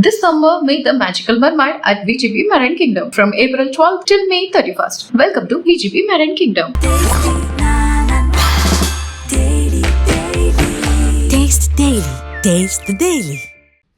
This summer, meet the magical mermaid at VGP Marine Kingdom from April 12th till May 31st. Welcome to VGP Marine Kingdom. Taste Daily. Taste the Daily.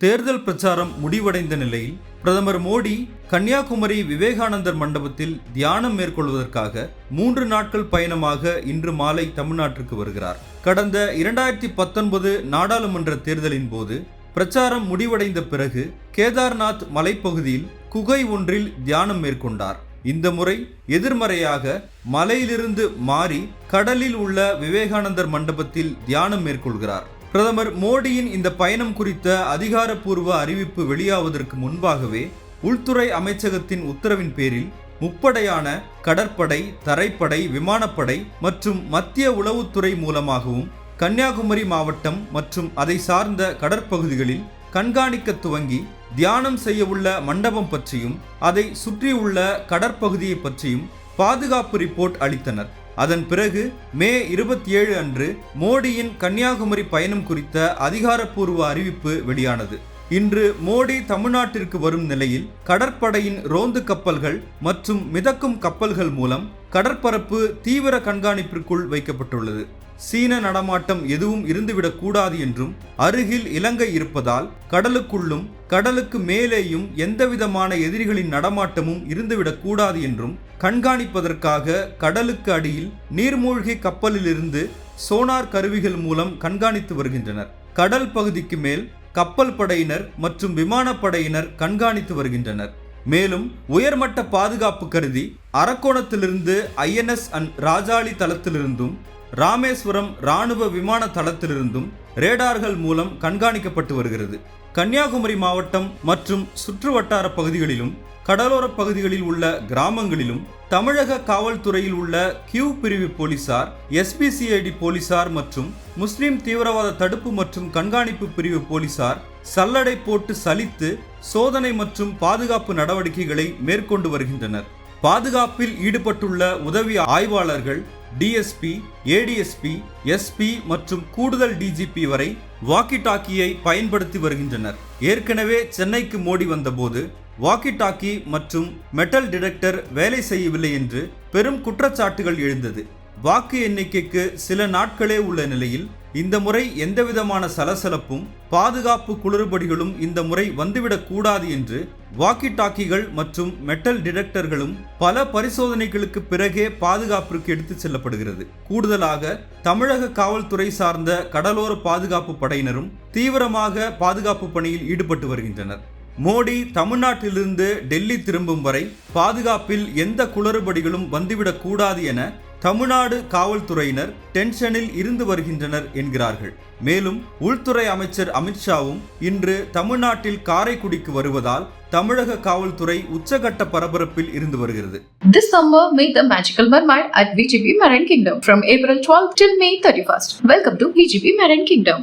தேர்தல் பிரச்சாரம் முடிவடைந்த நிலையில் பிரதமர் மோடி கன்னியாகுமரி விவேகானந்தர் மண்டபத்தில் தியானம் மேற்கொள்வதற்காக மூன்று நாட்கள் பயணமாக இன்று மாலை தமிழ்நாட்டிற்கு வருகிறார் கடந்த இரண்டாயிரத்தி பத்தொன்பது நாடாளுமன்ற தேர்தலின் போது பிரச்சாரம் முடிவடைந்த பிறகு கேதார்நாத் மலைப்பகுதியில் குகை ஒன்றில் தியானம் மேற்கொண்டார். இந்த முறை எதிர்மறையாக மலையிலிருந்து மாறி கடலில் உள்ள விவேகானந்தர் மண்டபத்தில் தியானம் மேற்கொள்கிறார். பிரதமர் மோடியின் இந்த பயணம் குறித்த அதிகாரப்பூர்வ அறிவிப்பு வெளியாவதற்கு முன்பாகவே உள்துறை அமைச்சகத்தின் உத்தரவின் பேரில் முப்படையான கடற்படை தரைப்படை விமானப்படை மற்றும் மத்திய உளவுத்துறை மூலமாகவும் கன்னியாகுமரி மாவட்டம் மற்றும் அதை சார்ந்த கடற்பகுதிகளில் கண்காணிக்க துவங்கி தியானம் செய்யவுள்ள மண்டபம் பற்றியும் அதை சுற்றியுள்ள கடற்பகுதியை பற்றியும் பாதுகாப்பு ரிப்போர்ட் அளித்தனர். அதன் பிறகு மே இருபத்தி ஏழு அன்று மோடியின் கன்னியாகுமரி பயணம் குறித்த அதிகாரப்பூர்வ அறிவிப்பு வெளியானது. இன்று மோடி தமிழ்நாட்டிற்கு வரும் நிலையில் கடற்படையின் ரோந்து கப்பல்கள் மற்றும் மிதக்கும் கப்பல்கள் மூலம் கடற்பரப்பு தீவிர கண்காணிப்பிற்குள் வைக்கப்பட்டுள்ளது. சீன நடமாட்டம் எதுவும் இருந்துவிடக் கூடாது என்றும் அருகில் இலங்கை இருப்பதால் கடலுக்குள்ளும் கடலுக்கு மேலேயும் எந்தவிதமான எதிரிகளின் நடமாட்டமும் இருந்துவிடக் கூடாது என்றும் கண்காணிப்பதற்காக கடலுக்கு அடியில் நீர்மூழ்கி கப்பலிலிருந்து சோனார் கருவிகள் மூலம் கண்காணித்து வருகின்றனர். கடல் பகுதிக்கு மேல் கப்பல் படையினர் மற்றும் விமானப்படையினர் கண்காணித்து வருகின்றனர். மேலும் உயர்மட்ட பாதுகாப்பு கருதி அரக்கோணத்திலிருந்து ஐஎன்எஸ் அண்ட் ராஜாளி தளத்திலிருந்தும் ராமேஸ்வரம் ராணுவ விமான தளத்திலிருந்தும் ரேடார்கள் மூலம் கண்காணிக்கப்பட்டு வருகிறது. கன்னியாகுமரி மாவட்டம் மற்றும் சுற்றுவட்டார பகுதிகளிலும் கடலோர பகுதிகளில் உள்ள கிராமங்களிலும் தமிழக காவல்துறையில் உள்ள கியூ பிரிவு போலீசார் எஸ்பிசிஐடி போலீசார் மற்றும் முஸ்லிம் தீவிரவாத தடுப்பு மற்றும் கண்காணிப்பு பிரிவு போலீசார் சல்லடை போட்டு சலித்து சோதனை மற்றும் பாதுகாப்பு நடவடிக்கைகளை மேற்கொண்டு வருகின்றனர். பாதுகாப்பில் ஈடுபட்டுள்ள உதவி ஆய்வாளர்கள் டிஎஸ்பி ஏடிஎஸ்பி எஸ்பி மற்றும் கூடுதல் டிஜிபி வரை வாக்கி டாக்கியை பயன்படுத்தி வருகின்றனர். ஏற்கனவே சென்னைக்கு மோடி வந்தபோது வாக்கி டாக்கி மற்றும் மெட்டல் டிடெக்டர் வேலை செய்யவில்லை என்று பெரும் குற்றச்சாட்டுகள் எழுந்தது. வாக்கு எண்ணிக்கைக்கு சில நாட்களே உள்ள நிலையில் இந்த முறை எந்தவிதமான சலசலப்பும் பாதுகாப்பு குளறுபடிகளும் இந்த முறை வந்துவிடக்கூடாது என்று வாக்கி டாக்கிகள் மற்றும் மெட்டல் டிடெக்டர்களும் பல பரிசோதனைகளுக்கு பிறகே பாதுகாப்பிற்கு எடுத்துச் செல்லப்படுகிறது. கூடுதலாக தமிழக காவல்துறை சார்ந்த கடலோர பாதுகாப்பு படையினரும் தீவிரமாக பாதுகாப்பு பணியில் ஈடுபட்டு வருகின்றனர். மோடி தமிழ்நாட்டிலிருந்து டெல்லி திரும்பும் வரை பாதுகாப்பில் எந்த குளறுபடிகளும் வந்துவிடக்கூடாது என தமிழ்நாடு காவல்துறையினர் டென்ஷனில் இருந்து வருகின்றனர் என்கிறார்கள் மேலும் உள்துறை அமைச்சர் அமித்ஷாவும் இன்று தமிழ்நாட்டில் காரைக்குடிக்கு வருவதால் தமிழக காவல்துறை உச்சகட்ட பரபரப்பில் இருந்து வருகிறது This summer, meet the magical mermaid at VGP Marine Kingdom from April 12th till May 31st. Welcome to VGP Marine Kingdom.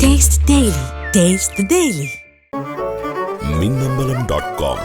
Taste Daily. Taste the Daily. Com